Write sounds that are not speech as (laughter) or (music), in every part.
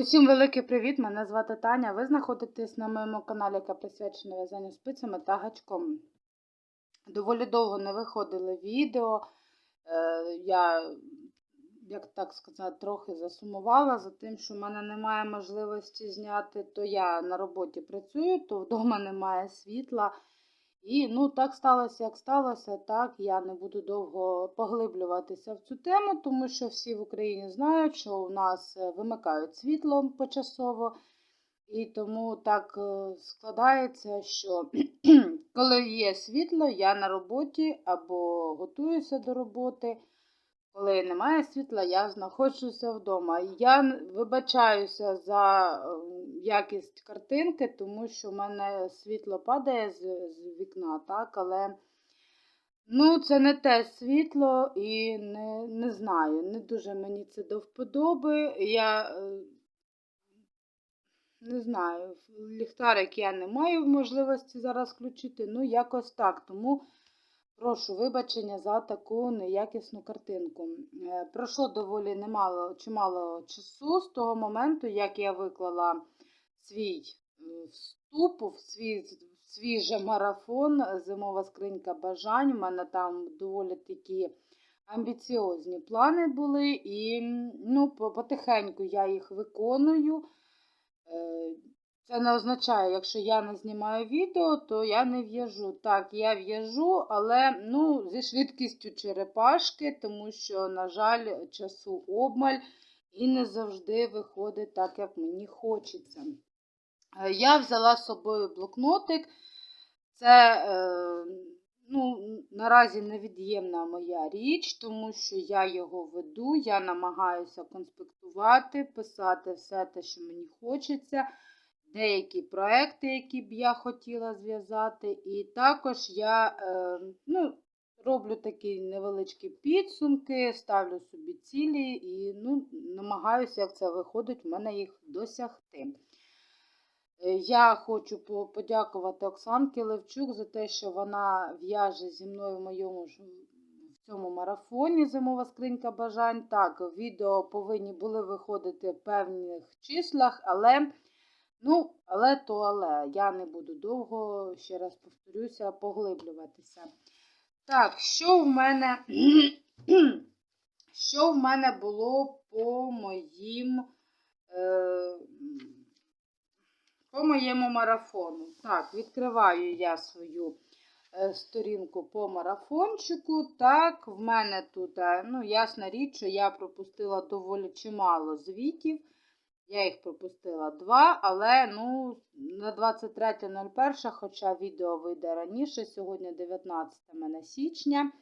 Усім великий привіт! Мене звати Таня. Ви знаходитесь на моєму каналі, яка присвячена в'язанню спицями та гачком. Доволі довго не виходили відео. Е, Я, як так сказати, трохи засумувала за тим, що в мене немає можливості зняти, то я на роботі працюю, то вдома немає світла. І ну, так сталося, як сталося, так я не буду довго поглиблюватися в цю тему, тому що всі в Україні знають, що у нас е, вимикають світло почасово. І тому так е, складається, що (clears throat) коли є світло, я на роботі або готуюся до роботи. Коли немає світла, я знаходжуся вдома. Я вибачаюся за е, якість картинки, тому що в мене світло падає з, з вікна, так, але ну, це не те світло і не, не знаю. Не дуже мені це до вподоби. Я е, не знаю, ліхтарик я не маю можливості зараз включити, ну якось так. Тому прошу вибачення за таку неякісну картинку. Е, Пройшло доволі немало чимало часу з того моменту, як я виклала свій е, вступ свій, свій марафон Зимова скринька бажань. У мене там доволі такі амбіціозні плани були, і ну, потихеньку я їх виконую. Це не означає, якщо я не знімаю відео, то я не в'яжу. Так, я в'яжу, але ну, зі швидкістю черепашки, тому що, на жаль, часу обмаль і не завжди виходить так, як мені хочеться. Е, Я взяла з собою блокнотик. Це е, ну, наразі невід'ємна моя річ, тому що я його веду, я намагаюся конспектувати, писати все те, що мені хочеться, деякі проекти, які б я хотіла зв'язати. І також я е, ну, роблю такі невеличкі підсумки, ставлю собі цілі і ну, намагаюся, як це виходить, в мене їх досягти. Е, Я хочу подякувати Оксанки Левчук за те, що вона в'яже зі мною в моєму в цьому марафоні Зимова скринька бажань. Так, відео повинні були виходити в певних числах, але ну, але то але. Я не буду довго, ще раз повторюся, поглиблюватися. Так, що в мене, (clears throat) що в мене було по моїм. Е, по моєму марафону. Так, відкриваю я свою е, сторінку по марафончику. Так, в мене тут, е, ну, ясна річ, що я пропустила доволі чимало звітів. Я їх пропустила два, але ну, на 23.01, хоча відео вийде раніше, сьогодні 19 мене січня.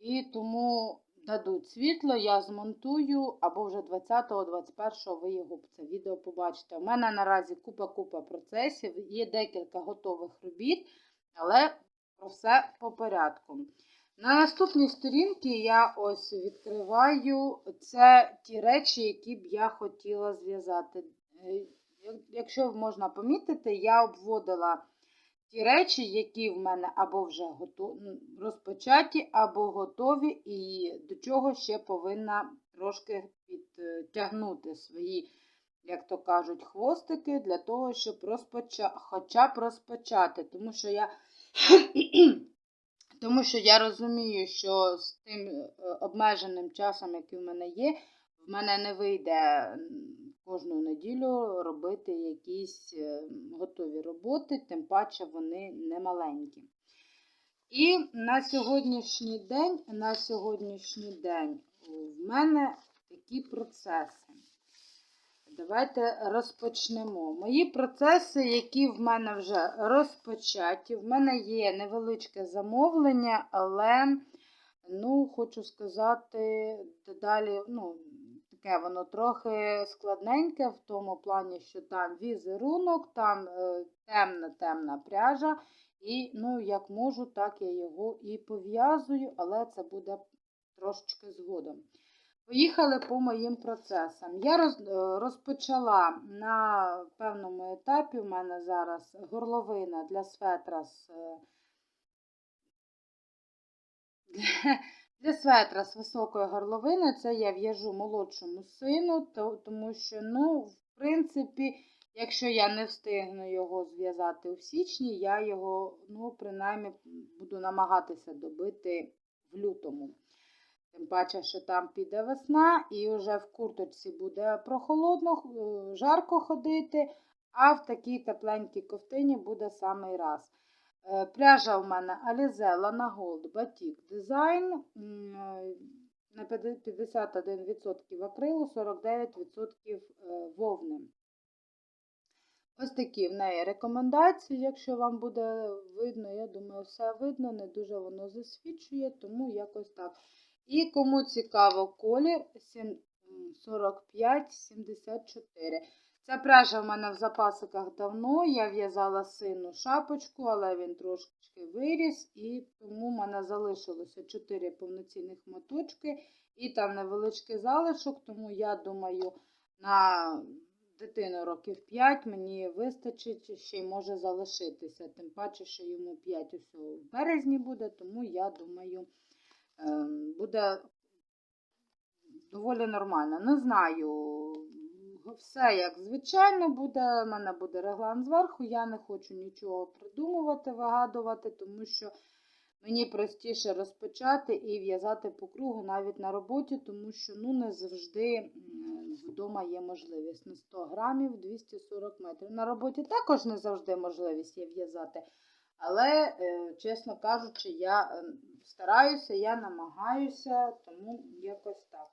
І тому дадуть світло, я змонтую, або вже 20-21 ви його це відео побачите. У мене наразі купа-купа процесів, є декілька готових робіт, але про все по порядку. На наступній сторінці я ось відкриваю це ті речі, які б я хотіла зв'язати. Е, як- Якщо можна помітити, я обводила ті речі, які в мене або вже розпочаті, або готові, і до чого ще повинна трошки підтягнути свої, як то кажуть, хвостики для того, щоб розпоча... хоча б розпочати. Тому що я. Тому що я розумію, що з тим е, обмеженим часом, який в мене є, в мене не вийде кожну неділю робити якісь е, готові роботи, тим паче вони не маленькі. І на сьогоднішній день, на сьогоднішній день в мене такі процеси. Давайте розпочнемо. Мої процеси, які в мене вже розпочаті. В мене є невеличке замовлення, але, ну, хочу сказати, дедалі, ну, таке воно трохи складненьке в тому плані, що там візерунок, там темна-темна пряжа. І, ну, як можу, так я його і пов'язую, але це буде трошечки згодом. Поїхали по моїм процесам. Я е, розпочала на певному етапі. У мене зараз горловина для светра з е, (laughs) для светра з високої горловини. Це я в'яжу молодшому сину, то- тому що ну, В принципі, якщо я не встигну його зв'язати у січні, я його, ну, принаймні, буду намагатися добити в лютому. Тим паче, що там піде весна, і вже в курточці буде прохолодно, е, жарко ходити, а в такій тепленькій ковтині буде самий раз. Е, Пряжа у мене Alize Lana Gold Batik Design е, на 51% акрилу, 49% е, вовни. Ось такі в неї рекомендації, якщо вам буде видно, я думаю, все видно, не дуже воно засвічує, тому якось так. І кому цікаво колір 45-74. Ця пряжа в мене в запасиках давно. Я в'язала сину шапочку, але він трошки виріс, і тому в мене залишилося 4 повноцінних моточки і там невеличкий залишок, тому я думаю, на дитину років 5 мені вистачить, ще й може залишитися. Тим паче, що йому 5 ось в березні буде, тому я думаю, буде доволі нормально. Не знаю, все як звичайно буде. У мене буде реглан зверху. Я не хочу нічого придумувати, вигадувати, тому що мені простіше розпочати і в'язати по кругу навіть на роботі, тому що ну, не завжди вдома є можливість на 100 грамів 240 метрів. На роботі також не завжди можливість є в'язати. Але, е, чесно кажучи, я е, стараюся, я намагаюся, тому якось так.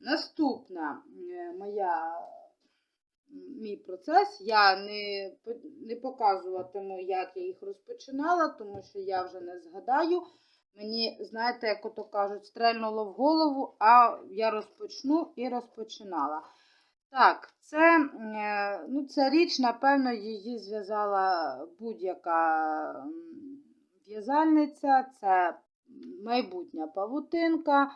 Наступна е, моя мій процес. Я не, не показуватиму, як я їх розпочинала, тому що я вже не згадаю. Мені, знаєте, як ото кажуть, стрельнуло в голову, а я розпочну і розпочинала. Так, це, е, ну, ця річ, напевно, її зв'язала будь-яка в'язальниця. Це майбутня павутинка,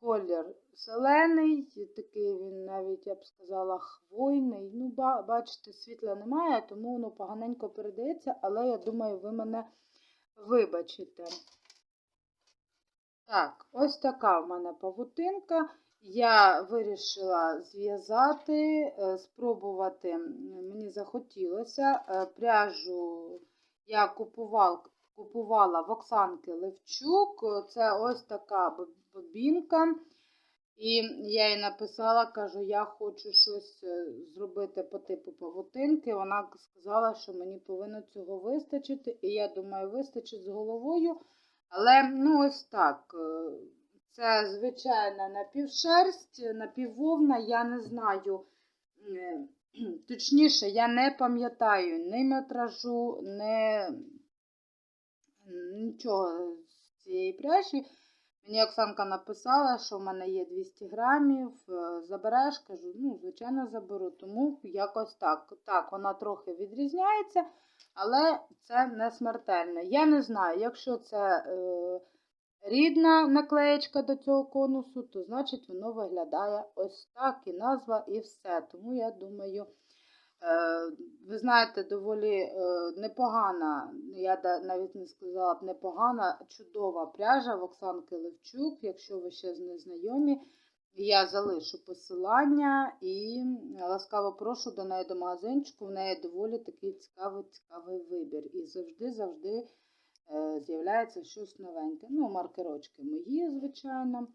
колір зелений, такий він навіть, я б сказала, хвойний. Ну, бачите, світла немає, тому воно поганенько передається, але я думаю, ви мене вибачите. Так, ось така в мене павутинка. Я вирішила зв'язати, е, спробувати, мені захотілося. Е, Пряжу я купував, купувала в Оксанки Левчук. Це ось така боб- бобінка. І я їй написала, кажу, я хочу щось е, зробити по типу павутинки. Вона сказала, що мені повинно цього вистачити. І я думаю, вистачить з головою. Але ну ось так. Це звичайна напівшерсть, напіввовна, я не знаю. е, Точніше, я не пам'ятаю ні метражу, ні нічого з цієї пряжі. Мені Оксанка написала, що в мене є 200 грамів, е, забереш, кажу, ну, звичайно, заберу. Тому якось так. Так, вона трохи відрізняється, але це не смертельно. Я не знаю, якщо це е, рідна наклеєчка до цього конусу, то значить воно виглядає ось так, і назва, і все. Тому я думаю. Е, Ви знаєте, доволі е, непогана, я навіть не сказала б непогана, чудова пряжа в Оксанки Левчук. Якщо ви ще з нею знайомі, я залишу посилання і ласкаво прошу до неї до магазинчику. В неї доволі такий цікавий цікавий вибір. І завжди-завжди з'являється щось новеньке. Ну, маркерочки мої, звичайно.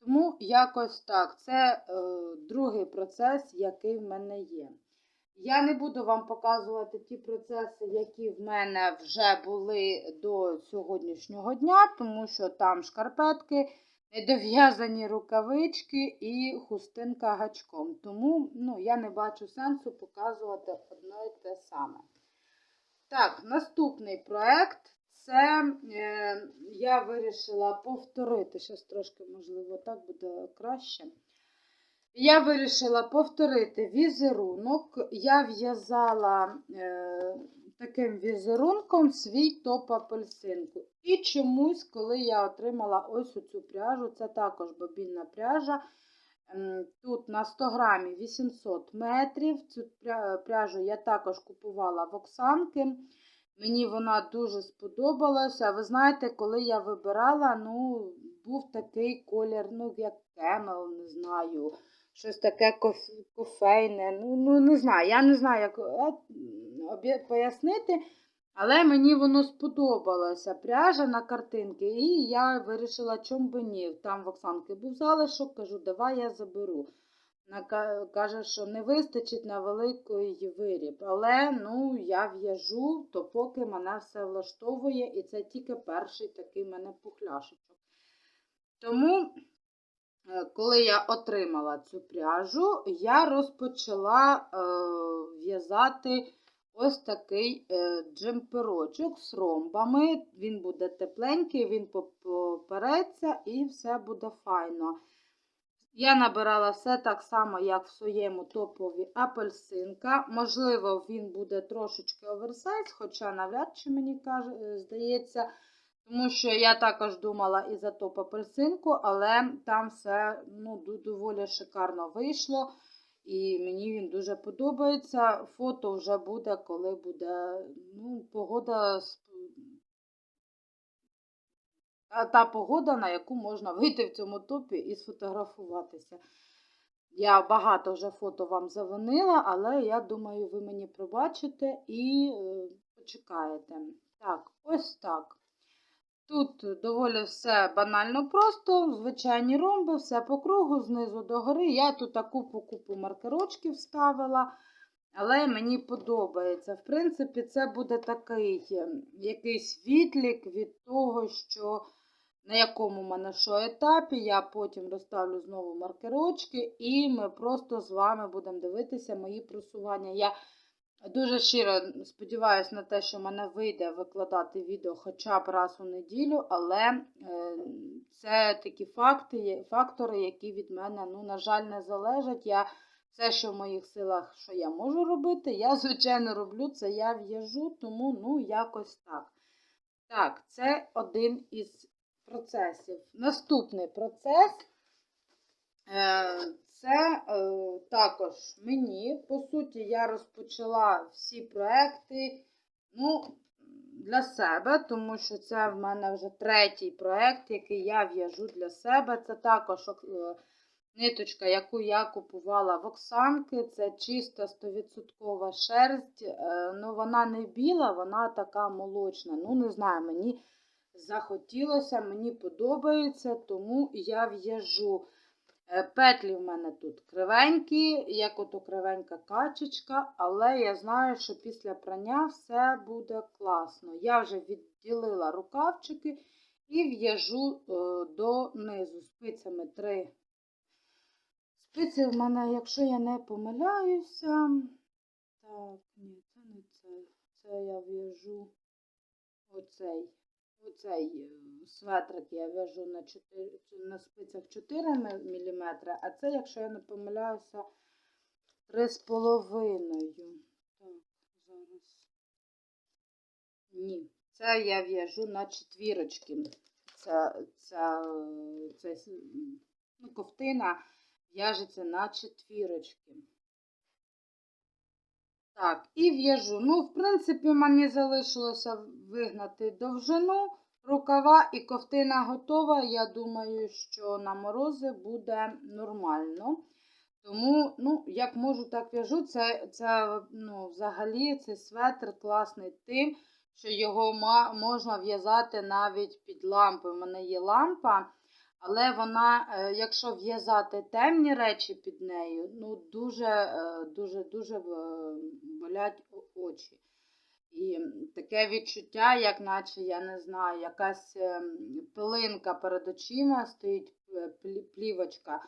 Тому якось так. Це е, другий процес, який в мене є. Я не буду вам показувати ті процеси, які в мене вже були до сьогоднішнього дня, тому що там шкарпетки, недов'язані рукавички і хустинка гачком. Тому ну, я не бачу сенсу показувати одно і те саме. Так, наступний проект це е, я вирішила повторити. Зараз трошки, можливо, так буде краще. Я вирішила повторити візерунок. Я в'язала е, таким візерунком свій топ апельсинку. І чомусь, коли я отримала ось цю пряжу, це також бобінна пряжа. Тут на 100 грамів 800 метрів. Цю пряжу я також купувала в Оксанки. Мені вона дуже сподобалася. Ви знаєте, коли я вибирала, ну, був такий колір, ну, як кемел, не знаю. щось таке кофейне. Ну, ну не знаю, я не знаю, як е, пояснити. Але мені воно сподобалося. Пряжа на картинки. І я вирішила, чом би ні. Там в Оксанки був залишок, кажу, давай я заберу. Каже, що не вистачить на великий виріб. Але ну, я в'яжу, то поки мене все влаштовує, і це тільки перший такий мене пухляшечок. Тому, е, коли я отримала цю пряжу, я розпочала е, в'язати ось такий е, джемперочок з ромбами. Він буде тепленький, він попереться і все буде файно. Я набирала все так само, як в своєму топові апельсинка. Можливо, він буде трошечки оверсайз, хоча навряд чи мені каже, е, здається. Тому що я також думала і за топ апельсинку, але там все ну, доволі шикарно вийшло. І мені він дуже подобається. Фото вже буде, коли буде ну, погода та, погода, на яку можна вийти в цьому топі і сфотографуватися. Я багато вже фото вам завинила, але я думаю, ви мені пробачите і е, почекаєте. Так, ось так. Тут доволі все банально просто, звичайні ромби, все по кругу, знизу до гори. Я тут таку купу маркерочків ставила, але мені подобається. В принципі, це буде такий е, якийсь відлік від того, що на якому мене що етапі. Я потім розставлю знову маркерочки, і ми просто з вами будемо дивитися мої просування. Я Дуже щиро сподіваюся на те, що мене вийде викладати відео хоча б раз у неділю, але е, це такі факти, фактори, які від мене, ну, на жаль, не залежать. Я все, що в моїх силах, що я можу робити, я, звичайно, роблю це, я в'яжу, тому ну, якось так. Так, це один із процесів. Наступний процес. Е, Це е, також мені. По суті, я розпочала всі проекти ну, для себе, тому що це в мене вже третій проект, який я в'яжу для себе. Це також е, ниточка, яку я купувала в Оксанки. Це чиста 100% шерсть. Ну, вона не біла, вона така молочна. Ну, не знаю, мені захотілося, мені подобається, тому я в'яжу. Е, Петлі в мене тут кривенькі, як ото кривенька качечка, але я знаю, що після прання все буде класно. Я вже відділила рукавчики і в'яжу е, донизу спицями 3. Спиці в мене, якщо я не помиляюся. Так, ні, це не це. Це я в'яжу оцей. Оцей е, светрик я в'яжу на, 4, на спицях 4 мм, а це, якщо я не помиляюся, 3,5. Так, зараз. Ні, це я в'яжу на четвірочки. Це, це, це, ну, ковтина в'яжеться на четвірочки. Так, і в'яжу. Ну, в принципі, мені залишилося вигнати довжину рукава і ковтина готова. Я думаю, що на морози буде нормально. Тому, ну, як можу, так в'яжу. Це, це ну, взагалі цей светр класний тим, що його можна в'язати навіть під лампи. У мене є лампа. Але вона, е, якщо в'язати темні речі під нею, ну дуже е, е, болять очі. І таке відчуття, як наче, я не знаю, якась пилинка перед очима стоїть плівочка,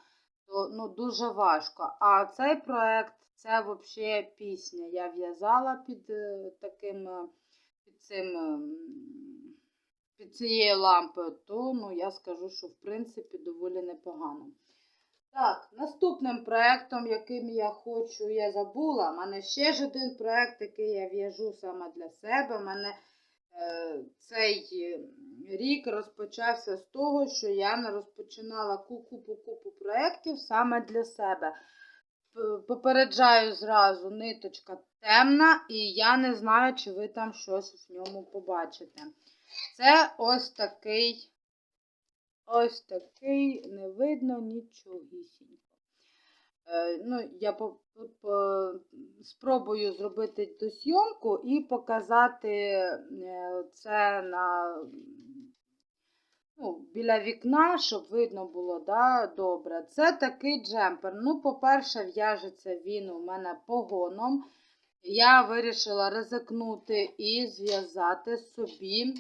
то ну, дуже важко. А цей проект це взагалі пісня. Я в'язала під таким під цим. Під цією лампою, то ну, я скажу, що в принципі доволі непогано. Так, наступним проєктом, яким я хочу, я забула. У мене ще ж один проєкт, який я в'яжу саме для себе. У мене е, цей рік розпочався з того, що я не розпочинала купу-купу проєктів саме для себе. Попереджаю зразу, ниточка темна, і я не знаю, чи ви там щось в ньому побачите. Це ось такий, ось такий, не видно нічогісінько. Е, ну, я по, по, спробую зробити ту зйомку і показати е, це на, ну, біля вікна, щоб видно було да, добре. Це такий джемпер. Ну, по-перше, в'яжеться він у мене погоном. Я вирішила ризикнути і зв'язати собі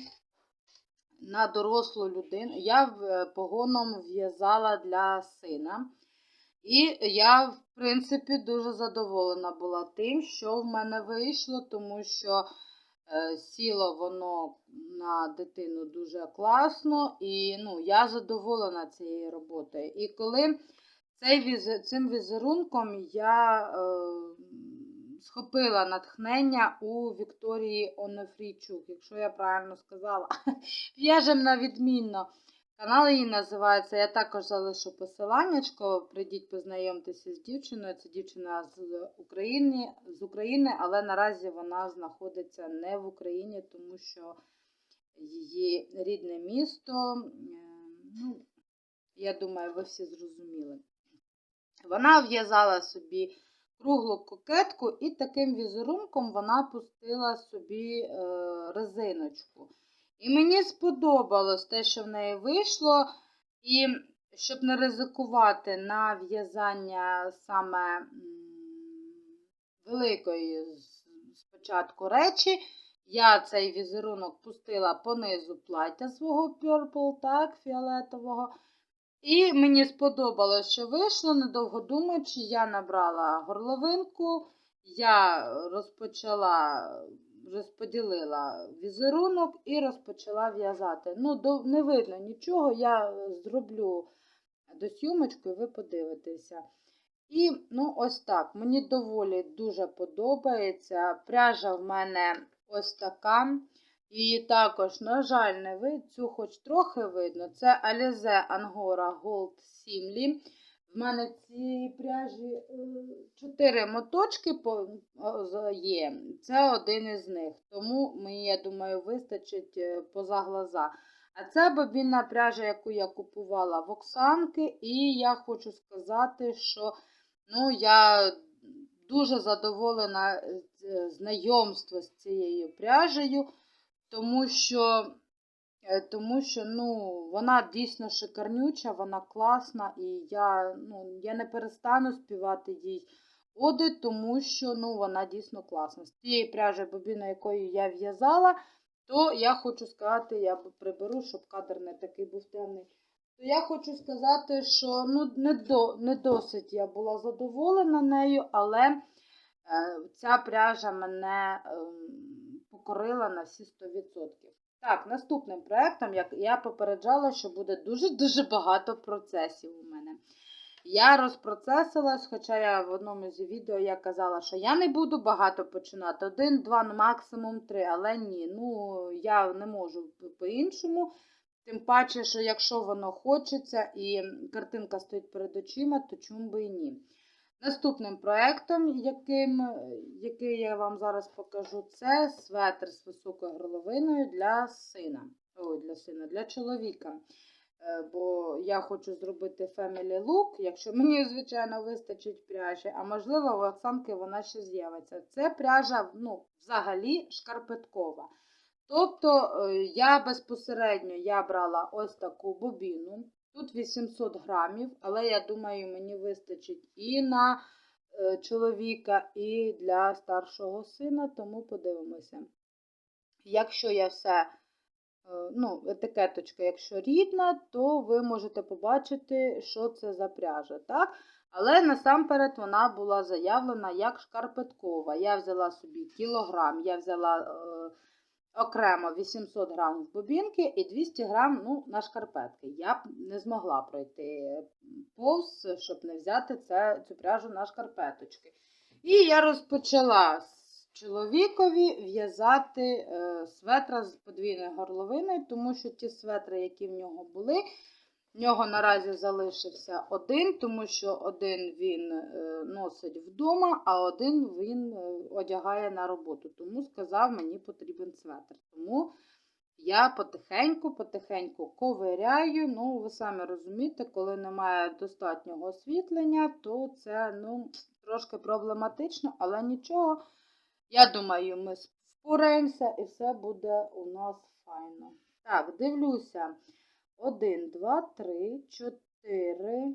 на дорослу людину. Я погоном в'язала для сина. І я, в принципі, дуже задоволена була тим, що в мене вийшло, тому що е, сіло воно на дитину дуже класно, і ну, я задоволена цією роботою. І коли цей цим візерунком я е, схопила натхнення у Вікторії Онофрійчук, якщо я правильно сказала, (laughs) в'яжем на відмінно. Канал її називається. Я також залишу посиланнячко. Прийдіть познайомтеся з дівчиною. Це дівчина з України, з України, але наразі вона знаходиться не в Україні, тому що її рідне місто, е, ну, я думаю, ви всі зрозуміли. Вона в'язала собі круглу кокетку і таким візерунком вона пустила собі е, резиночку. І мені сподобалось те, що в неї вийшло. І щоб не ризикувати на в'язання саме великої спочатку речі, я цей візерунок пустила по низу плаття свого Purple, так, фіолетового. І мені сподобалось, що вийшло, недовго думаючи, я набрала горловинку, я розпочала, розподілила візерунок і розпочала в'язати. Ну, до, не видно нічого, я зроблю досюмочку, і ви подивитеся. І ну, ось так. Мені доволі дуже подобається. Пряжа в мене ось така. Її також, на жаль, не видно, цю хоч трохи видно. Це Alize Angora Gold Simli. В мене цієї пряжі е, чотири моточки є. Це один із них. Тому я думаю, вистачить е, поза глаза. А це бобінна пряжа, яку я купувала в Оксанки, і я хочу сказати, що ну, я дуже задоволена е, знайомством з цією пряжею, тому що, е, тому що ну, вона дійсно шикарнюча, вона класна, і я, ну, я не перестану співати їй оди, тому що ну, вона дійсно класна. З тієї пряжі бобіна, якою я в'язала, то я хочу сказати, я приберу, щоб кадр не такий був темний. То я хочу сказати, що ну, не, до, не досить я була задоволена нею, але е, ця пряжа мене е, покорила на всі 100%. Так, наступним проєктом, як я попереджала, що буде дуже-дуже багато процесів у мене. Я розпроцесилась, хоча я в одному з відео я казала, що я не буду багато починати. Один, два, максимум три, але ні. Ну, я не можу по-іншому. Тим паче, що якщо воно хочеться і картинка стоїть перед очима, то чому би і ні. Наступним проєктом, яким, який я вам зараз покажу, це светр з високою горловиною для сина. Ой, для сина, для чоловіка. Е, Бо я хочу зробити family look, якщо (laughs) мені, звичайно, вистачить пряжі, а можливо, в Оксанки вона ще з'явиться. Це пряжа ну, взагалі шкарпеткова. Тобто е, я безпосередньо я брала ось таку бобіну. Тут 800 грамів, але я думаю, мені вистачить і на е, чоловіка, і для старшого сина, тому подивимося. Якщо я все, е, ну, етикеточка, якщо рідна, то ви можете побачити, що це за пряжа. так? Але насамперед вона була заявлена як шкарпеткова. Я взяла собі кілограм, я взяла е, окремо 800 грам в бобінки і 200 грам ну, на шкарпетки. Я б не змогла пройти повз, щоб не взяти це, цю пряжу на шкарпеточки. І я розпочала з чоловікові в'язати е, светра з подвійною горловиною, тому що ті светри, які в нього були, в нього наразі залишився один, тому що один він е, носить вдома, а один він е, одягає на роботу. Тому сказав, мені потрібен светр. Тому я потихеньку, потихеньку ковиряю. Ну, ви самі розумієте, коли немає достатнього освітлення, то це ну, трошки проблематично, але нічого. Я думаю, ми впораємося і все буде у нас файно. Так, дивлюся. 1, 2, 3, 4,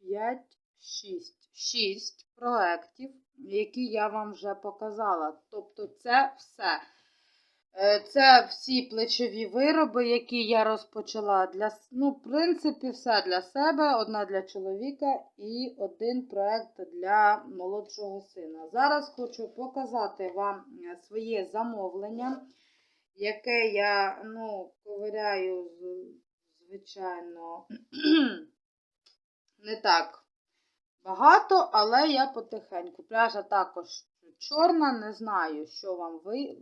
5, 6. 6 проєктів, які я вам вже показала. Тобто, це все. Е, Це всі плечові вироби, які я розпочала для ну, в принципі, все для себе, одна для чоловіка і один проект для молодшого сина. Зараз хочу показати вам е, своє замовлення, яке я ну, ковиряю, звичайно, (clears throat) не так багато, але я потихеньку. Пряжа також чорна, не знаю, що вам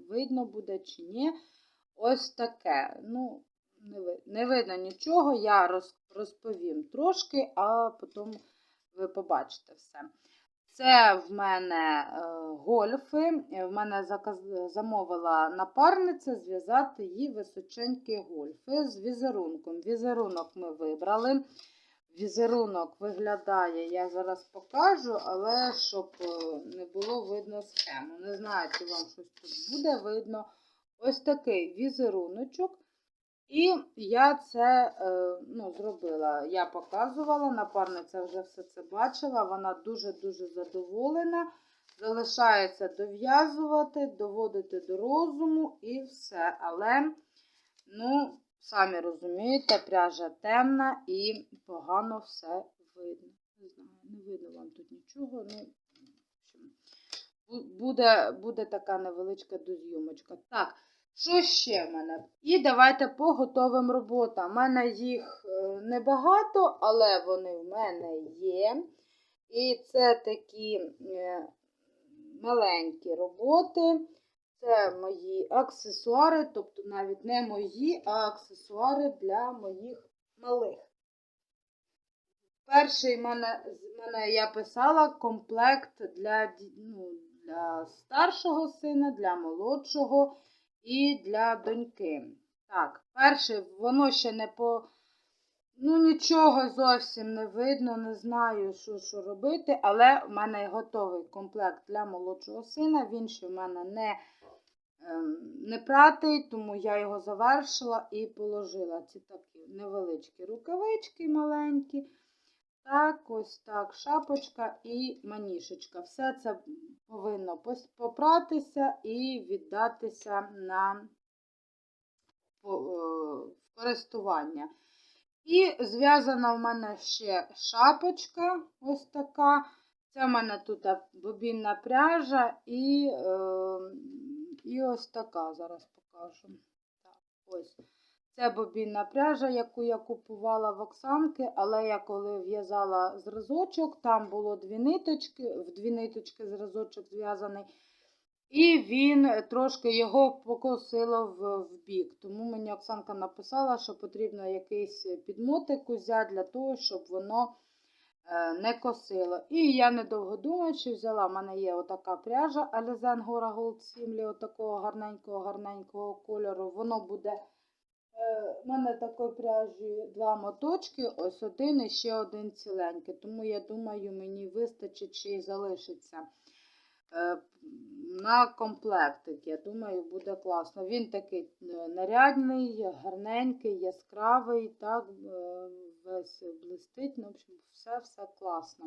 видно буде чи ні. Ось таке. Ну, не, видно нічого, я розповім трошки, а потім ви побачите все. Це в мене е, гольфи. Е, В мене замовила напарниця зв'язати їй височенькі гольфи з візерунком. Візерунок ми вибрали. Візерунок виглядає, я зараз покажу, але щоб е, не було видно схему. Не знаю, чи вам щось тут буде видно. Ось такий візеруночок. І я це е, ну, зробила. Я показувала, напарниця вже все це бачила. Вона дуже-дуже задоволена. Залишається дов'язувати, доводити до розуму і все. Але, ну, самі розумієте, пряжа темна і погано все видно. Не знаю, не видно вам тут нічого. Ну, буде, буде така невеличка дозйомочка. Так, що ще в мене? І давайте по готовим роботам. У мене їх е, небагато, але вони в мене є. І це такі е, маленькі роботи. Це мої аксесуари, тобто навіть не мої, а аксесуари для моїх малих. Перший мене, мене я писала комплект для, ну, для старшого сина, для молодшого і для доньки. Так, перший, воно ще не по. Ну, нічого зовсім не видно, не знаю, що, що робити, але в мене готовий комплект для молодшого сина. Він ще в мене не, ем, не пратий, тому я його завершила і положила ці такі невеличкі рукавички маленькі. Так, ось так, шапочка і манішечка. Все це повинно попратися і віддатися на е, користування. І зв'язана в мене ще шапочка, ось така. Це в мене тут бобінна пряжа і, е, і ось така, зараз покажу. Так, ось. Це бобінна пряжа, яку я купувала в Оксанки, але я коли в'язала зразочок, там було дві ниточки, в дві ниточки зразочок зв'язаний. І він трошки його покосило в, в бік. Тому мені Оксанка написала, що потрібно якийсь підмотик взяти для того, щоб воно е, не косило. І я недовго думаючи, взяла, в мене є отака пряжа Alizen Gora Gold Simli, отакого гарненького-гарненького кольору. Воно буде. Е, У мене такої пряжі два моточки, ось один і ще один ціленький. Тому я думаю, мені вистачить ще й залишиться е, на комплектик. Я думаю, буде класно. Він такий е, нарядний, гарненький, яскравий, так, е, весь блистить. Ну, в общем, все-все класно.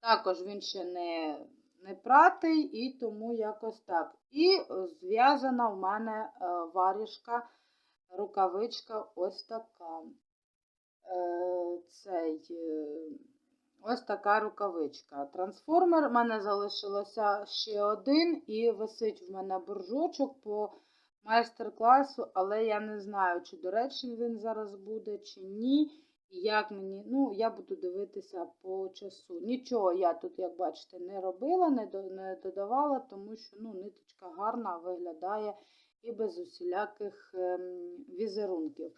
Також він ще не, не пратий, і тому якось так. І е, зв'язана в мене е, варішка, рукавичка ось така. Е, Цей. е, Ось така рукавичка. Трансформер в мене залишилося ще один, і висить в мене буржочок по майстер-класу, але я не знаю, чи доречний він зараз буде, чи ні. Як мені, ну, я буду дивитися по часу. Нічого я тут, як бачите, не робила, не додавала, тому що ну, ниточка гарна виглядає і без усіляких ем, візерунків.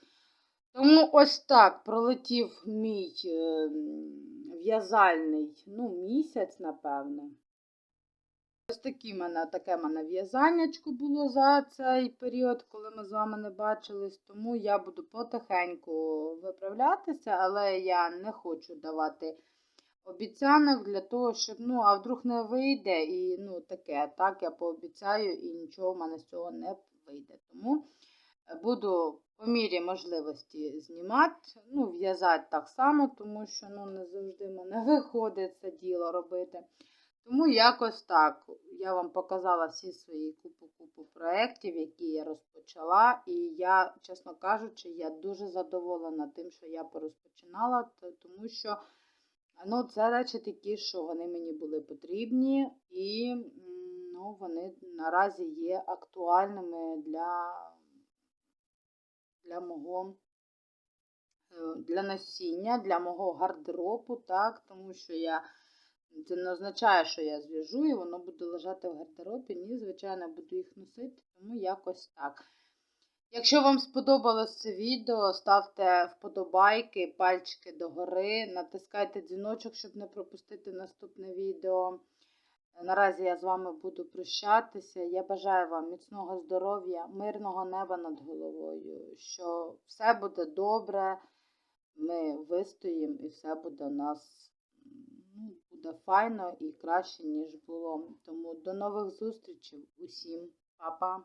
Тому ось так пролетів мій ем, в'язальний ну, місяць, напевне. Ось такі мене, таке мене в'язаннячко було за цей період, коли ми з вами не бачились, тому я буду потихеньку виправлятися, але я не хочу давати обіцянок для того, щоб, ну, а вдруг не вийде, і ну, таке, так, я пообіцяю, і нічого в мене з цього не вийде. Тому е, буду по мірі можливості знімати, ну, в'язати так само, тому що ну, не завжди мене (laughs) виходить це діло робити. Тому якось так. Я вам показала всі свої купу-купу проєктів, які я розпочала. І я, чесно кажучи, я дуже задоволена тим, що я порозпочинала, тому що ну, це речі такі, що вони мені були потрібні, і вони наразі є актуальними для, для мого. е, Для носіння, для мого гардеробу, так, тому що я це не означає, що я зв'яжу і воно буде лежати в гардеробі. Ні, звичайно, буду їх носити, тому якось так. Якщо вам сподобалось це відео, ставте вподобайки, пальчики догори, натискайте дзвіночок, щоб не пропустити наступне відео. Наразі я з вами буду прощатися. Я бажаю вам міцного здоров'я, мирного неба над головою, що все буде добре, ми вистоїмо і все буде у нас ну, буде файно і краще, ніж було. Тому до нових зустрічей усім, Па-па!